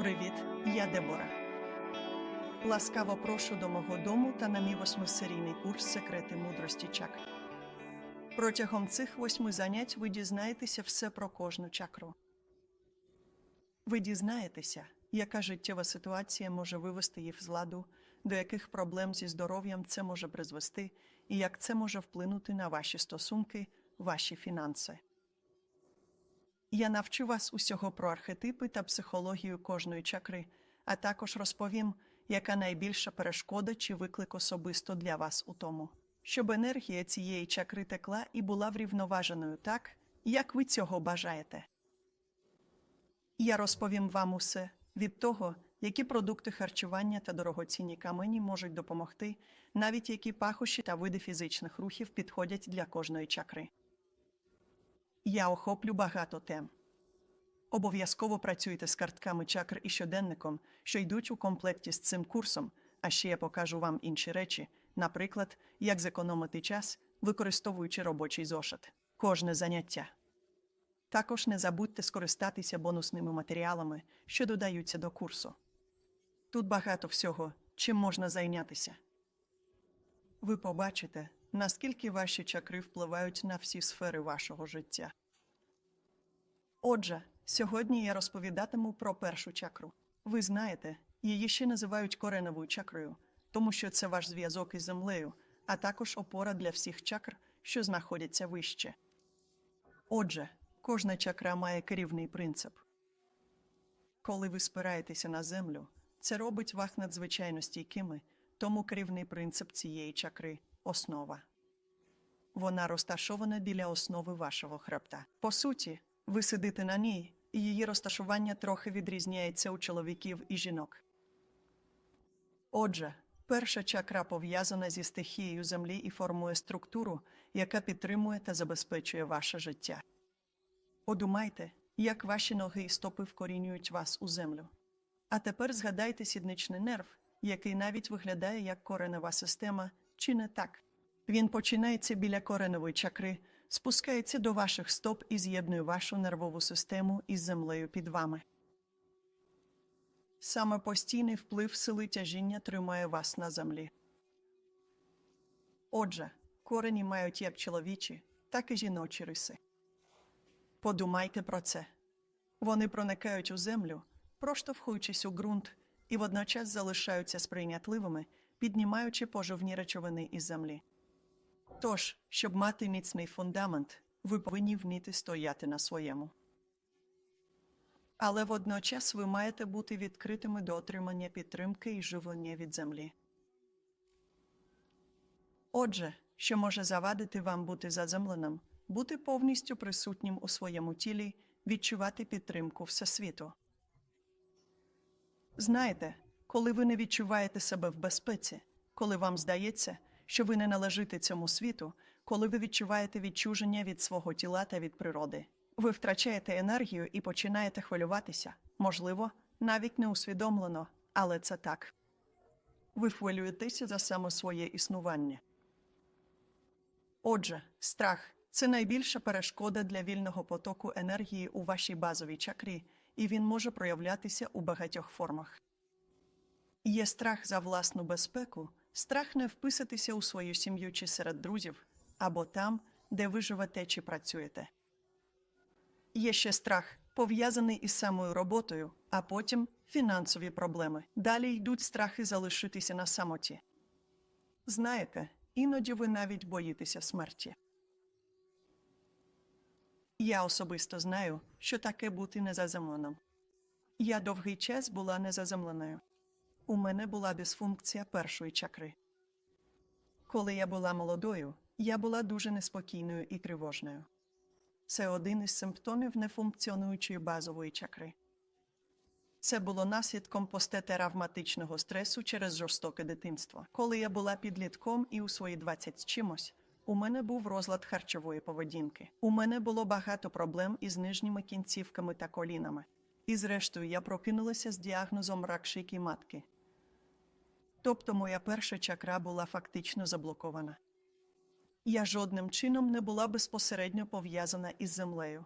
Привіт, я Дебора. Ласкаво прошу до мого дому та на мій восьмисерійний курс Секрети мудрості чакр. Протягом цих восьми занять ви дізнаєтеся все про кожну чакру. Ви дізнаєтеся, яка життєва ситуація може вивести їх з ладу, до яких проблем зі здоров'ям це може призвести, і як це може вплинути на ваші стосунки, ваші фінанси. Я навчу вас усього про архетипи та психологію кожної чакри, а також розповім, яка найбільша перешкода чи виклик особисто для вас у тому, щоб енергія цієї чакри текла і була врівноваженою так, як ви цього бажаєте. Я розповім вам усе від того, які продукти харчування та дорогоцінні камені можуть допомогти, навіть які пахощі та види фізичних рухів підходять для кожної чакри. Я охоплю багато тем. Обов'язково працюйте з картками чакр і щоденником, що йдуть у комплекті з цим курсом, а ще я покажу вам інші речі, наприклад, як зекономити час, використовуючи робочий зошит. Кожне заняття. Також не забудьте скористатися бонусними матеріалами, що додаються до курсу. Тут багато всього, чим можна зайнятися. Ви побачите, наскільки ваші чакри впливають на всі сфери вашого життя. Отже, сьогодні я розповідатиму про першу чакру. Ви знаєте, її ще називають кореновою чакрою, тому що це ваш зв'язок із землею, а також опора для всіх чакр, що знаходяться вище. Отже, кожна чакра має керівний принцип. Коли ви спираєтеся на землю, це робить вас надзвичайно стійкими, тому керівний принцип цієї чакри основа. Вона розташована біля основи вашого хребта. По суті, ви сидите на ній, і її розташування трохи відрізняється у чоловіків і жінок. Отже, перша чакра пов'язана зі стихією землі і формує структуру, яка підтримує та забезпечує ваше життя. Подумайте, як ваші ноги і стопи вкорінюють вас у землю. А тепер згадайте сідничний нерв, який навіть виглядає як коренева система, чи не так. Він починається біля коренової чакри, спускається до ваших стоп і з'єднує вашу нервову систему із землею під вами. Саме постійний вплив сили тяжіння тримає вас на землі. Отже, корені мають як чоловічі, так і жіночі риси. Подумайте про це. Вони проникають у землю, проштовхуючись у ґрунт, і водночас залишаються сприйнятливими, піднімаючи поживні речовини із землі. Тож, щоб мати міцний фундамент, ви повинні вміти стояти на своєму. Але водночас ви маєте бути відкритими до отримання підтримки і живлення від землі. Отже, що може завадити вам бути заземленим, бути повністю присутнім у своєму тілі, відчувати підтримку всесвіту. Знаєте, коли ви не відчуваєте себе в безпеці, коли вам здається, що ви не належите цьому світу, коли ви відчуваєте відчуження від свого тіла та від природи, ви втрачаєте енергію і починаєте хвилюватися, можливо, навіть неусвідомлено, але це так. Ви хвилюєтеся за саме своє існування. Отже, страх це найбільша перешкода для вільного потоку енергії у вашій базовій чакрі, і він може проявлятися у багатьох формах. Є страх за власну безпеку, страх не вписатися у свою сім'ю чи серед друзів, або там, де ви живете чи працюєте. Є ще страх, пов'язаний із самою роботою, а потім фінансові проблеми. Далі йдуть страхи залишитися на самоті. Знаєте, іноді ви навіть боїтеся смерті. Я особисто знаю, що таке бути незаземленим. Я довгий час була незаземленою. У мене була дисфункція першої чакри. Коли я була молодою, я була дуже неспокійною і тривожною. Це один із симптомів нефункціонуючої базової чакри. Це було наслідком постетравматичного стресу через жорстоке дитинство. Коли я була підлітком і у свої 20 з чимось, у мене був розлад харчової поведінки. У мене було багато проблем із нижніми кінцівками та колінами. І зрештою я прокинулася з діагнозом рак шийки матки. Тобто моя перша чакра була фактично заблокована. Я жодним чином не була безпосередньо пов'язана із землею.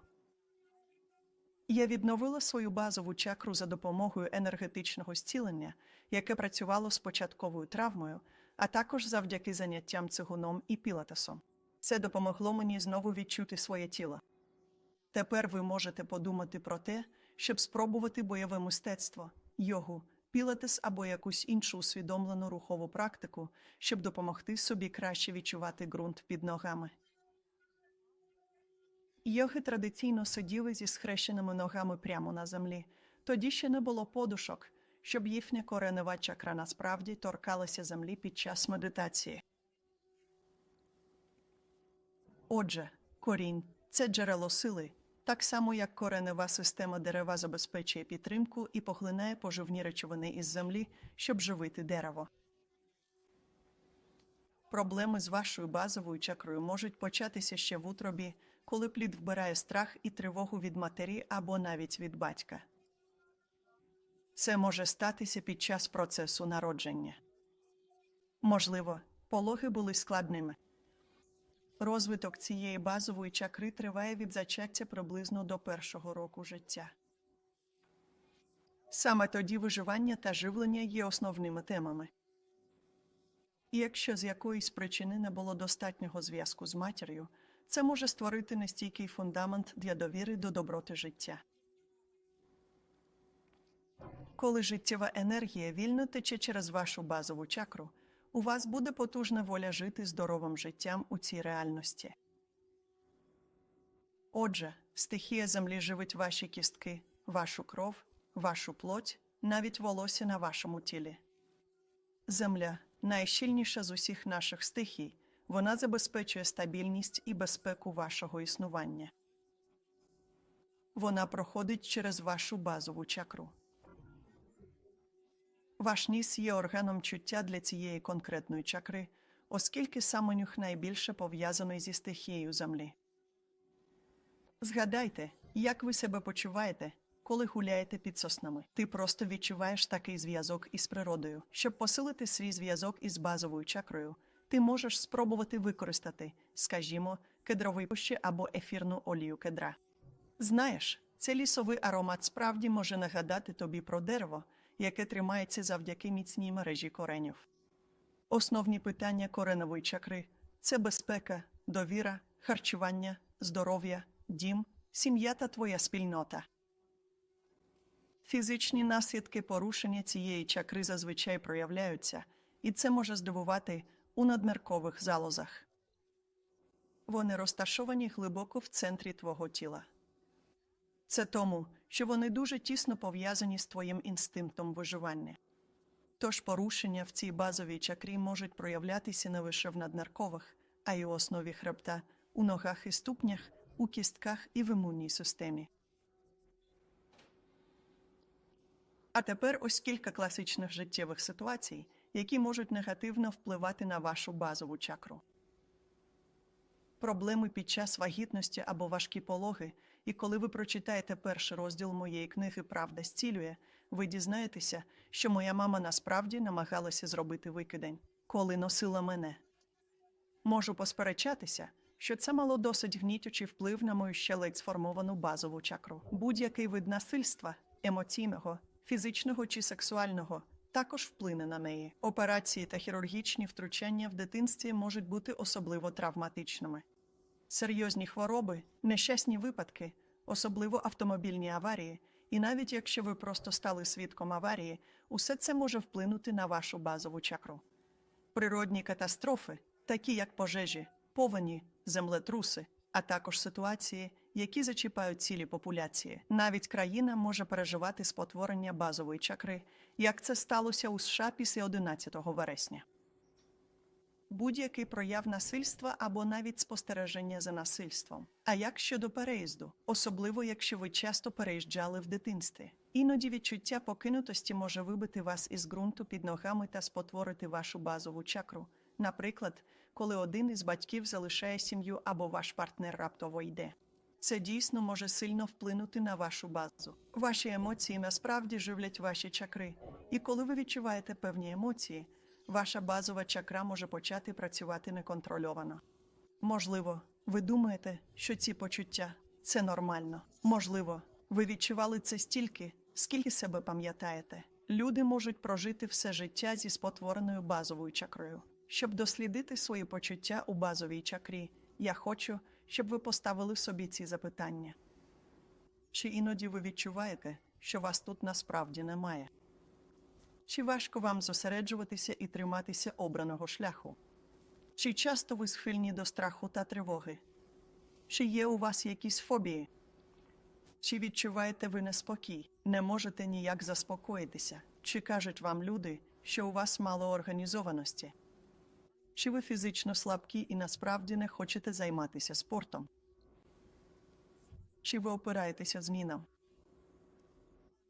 Я відновила свою базову чакру за допомогою енергетичного зцілення, яке працювало з початковою травмою, а також завдяки заняттям цигуном і пілатесом. Це допомогло мені знову відчути своє тіло. Тепер ви можете подумати про те, щоб спробувати бойове мистецтво, йогу, пілатес або якусь іншу усвідомлену рухову практику, щоб допомогти собі краще відчувати ґрунт під ногами. Йоги традиційно сиділи зі схрещеними ногами прямо на землі. Тоді ще не було подушок, щоб їхня коренева чакра насправді торкалася землі під час медитації. Отже, корінь це джерело сили, так само як коренева система дерева забезпечує підтримку і поглинає поживні речовини із землі, щоб живити дерево. Проблеми з вашою базовою чакрою можуть початися ще в утробі, коли плід вбирає страх і тривогу від матері або навіть від батька. Це може статися під час процесу народження. Можливо, пологи були складними. Розвиток цієї базової чакри триває від зачаття приблизно до першого року життя. Саме тоді виживання та живлення є основними темами. І якщо з якоїсь причини не було достатнього зв'язку з матір'ю, це може створити нестійкий фундамент для довіри до доброти життя. Коли життєва енергія вільно тече через вашу базову чакру, у вас буде потужна воля жити здоровим життям у цій реальності. Отже, стихія землі живить ваші кістки, вашу кров, вашу плоть, навіть волосся на вашому тілі. Земля найщільніша з усіх наших стихій, вона забезпечує стабільність і безпеку вашого існування. Вона проходить через вашу базову чакру. Ваш ніс є органом чуття для цієї конкретної чакри, оскільки саме нюх найбільше пов'язаний зі стихією землі. Згадайте, як ви себе почуваєте, коли гуляєте під соснами. Ти просто відчуваєш такий зв'язок із природою. Щоб посилити свій зв'язок із базовою чакрою, ти можеш спробувати використати, скажімо, кедровий пущі або ефірну олію кедра. Знаєш, цей лісовий аромат справді може нагадати тобі про дерево, яке тримається завдяки міцній мережі коренів. Основні питання коренової чакри це безпека, довіра, харчування, здоров'я, дім, сім'я та твоя спільнота. Фізичні наслідки порушення цієї чакри зазвичай проявляються, і це може здивувати у надміркових залозах. Вони розташовані глибоко в центрі твого тіла. Це тому, що вони дуже тісно пов'язані з твоїм інстинктом виживання. Тож порушення в цій базовій чакрі можуть проявлятися не лише в наднаркових, а й у основі хребта, у ногах і ступнях, у кістках і в імунній системі. А тепер ось кілька класичних життєвих ситуацій, які можуть негативно впливати на вашу базову чакру. Проблеми під час вагітності або важкі пологи, і коли ви прочитаєте перший розділ моєї книги Правда зцілює, ви дізнаєтеся, що моя мама насправді намагалася зробити викидень, коли носила мене. Можу посперечатися, що це мало досить гнітючий вплив на мою ще ледь сформовану базову чакру. Будь-який вид насильства, емоційного, фізичного чи сексуального, також вплине на неї. Операції та хірургічні втручання в дитинстві можуть бути особливо травматичними. Серйозні хвороби, нещасні випадки, особливо автомобільні аварії, і навіть якщо ви просто стали свідком аварії, усе це може вплинути на вашу базову чакру. Природні катастрофи, такі як пожежі, повені, землетруси, а також ситуації, які зачіпають цілі популяції. Навіть країна може переживати спотворення базової чакри, як це сталося у США після 11 вересня. Будь-який прояв насильства або навіть спостереження за насильством. А як щодо переїзду, особливо якщо ви часто переїжджали в дитинстві. Іноді відчуття покинутості може вибити вас із ґрунту під ногами та спотворити вашу базову чакру. Наприклад, коли один із батьків залишає сім'ю або ваш партнер раптово йде. Це дійсно може сильно вплинути на вашу базу. Ваші емоції насправді живлять ваші чакри, і коли ви відчуваєте певні емоції, ваша базова чакра може почати працювати неконтрольовано. Можливо, ви думаєте, що ці почуття це нормально. Можливо, Ви відчували це стільки, скільки себе пам'ятаєте. Люди можуть прожити все життя зі спотвореною базовою чакрою. Щоб дослідити свої почуття у базовій чакрі, я хочу, щоб ви поставили собі ці запитання. Чи іноді ви відчуваєте, що вас тут насправді немає? Чи важко вам зосереджуватися і триматися обраного шляху? Чи часто ви схильні до страху та тривоги? Чи є у вас якісь фобії? Чи відчуваєте ви неспокій, не можете ніяк заспокоїтися? Чи кажуть вам люди, що у вас мало організованості? Чи ви фізично слабкі і насправді не хочете займатися спортом? Чи ви опираєтеся змінам?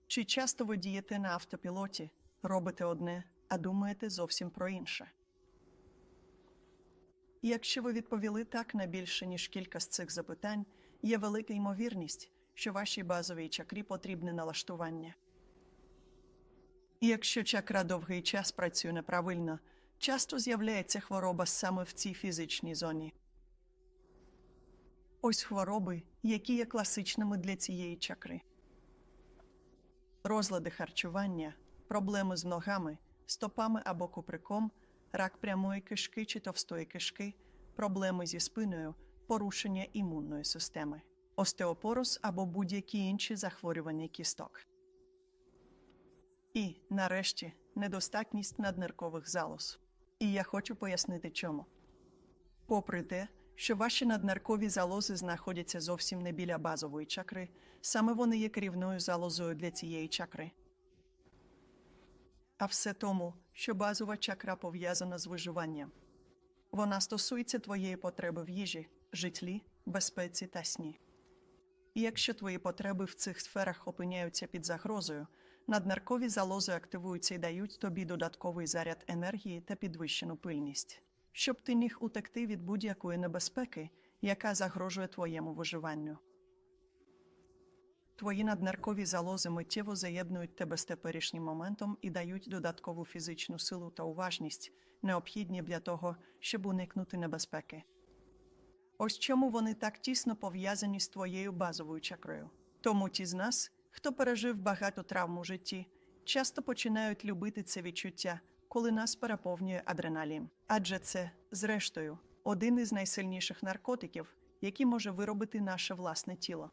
Чи часто ви дієте на автопілоті, робите одне, а думаєте зовсім про інше? Якщо ви відповіли так на більше, ніж кілька з цих запитань, є велика ймовірність, що вашій базовій чакрі потрібне налаштування. І якщо чакра довгий час працює неправильно, часто з'являється хвороба саме в цій фізичній зоні. Ось хвороби, які є класичними для цієї чакри. Розлади харчування, проблеми з ногами, стопами або куприком, рак прямої кишки чи товстої кишки, проблеми зі спиною, порушення імунної системи, остеопороз або будь-які інші захворювання кісток. І, нарешті, недостатність надниркових залоз. І я хочу пояснити чому. Попри те, що ваші надниркові залози знаходяться зовсім не біля базової чакри, саме вони є керівною залозою для цієї чакри. А все тому, що базова чакра пов'язана з виживанням. Вона стосується твоєї потреби в їжі, житлі, безпеці та сні. І якщо твої потреби в цих сферах опиняються під загрозою, наднаркові залози активуються і дають тобі додатковий заряд енергії та підвищену пильність, щоб ти міг утекти від будь-якої небезпеки, яка загрожує твоєму виживанню. Твої наднаркові залози миттєво заєднують тебе з теперішнім моментом і дають додаткову фізичну силу та уважність, необхідні для того, щоб уникнути небезпеки. Ось чому вони так тісно пов'язані з твоєю базовою чакрою. Тому ті з нас, хто пережив багато травм у житті, часто починають любити це відчуття, коли нас переповнює адреналін. Адже це, зрештою, один із найсильніших наркотиків, який може виробити наше власне тіло.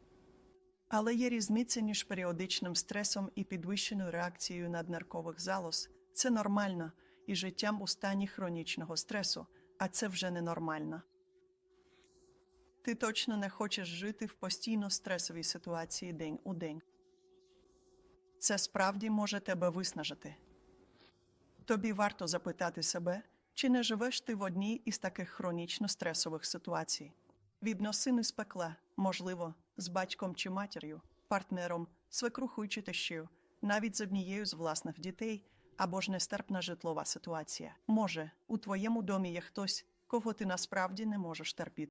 Але є різниця між періодичним стресом і підвищеною реакцією наднаркових залоз. Це нормально і життям у стані хронічного стресу, а це вже ненормально. Ти точно не хочеш жити в постійно стресовій ситуації день у день. Це справді може тебе виснажити. Тобі варто запитати себе, чи не живеш ти в одній із таких хронічно стресових ситуацій. Відносини з пекла, можливо, з батьком чи матір'ю, партнером, свекрухою чи тещею, навіть з однією з власних дітей або ж нестерпна житлова ситуація. Може, у твоєму домі є хтось, кого ти насправді не можеш терпіти.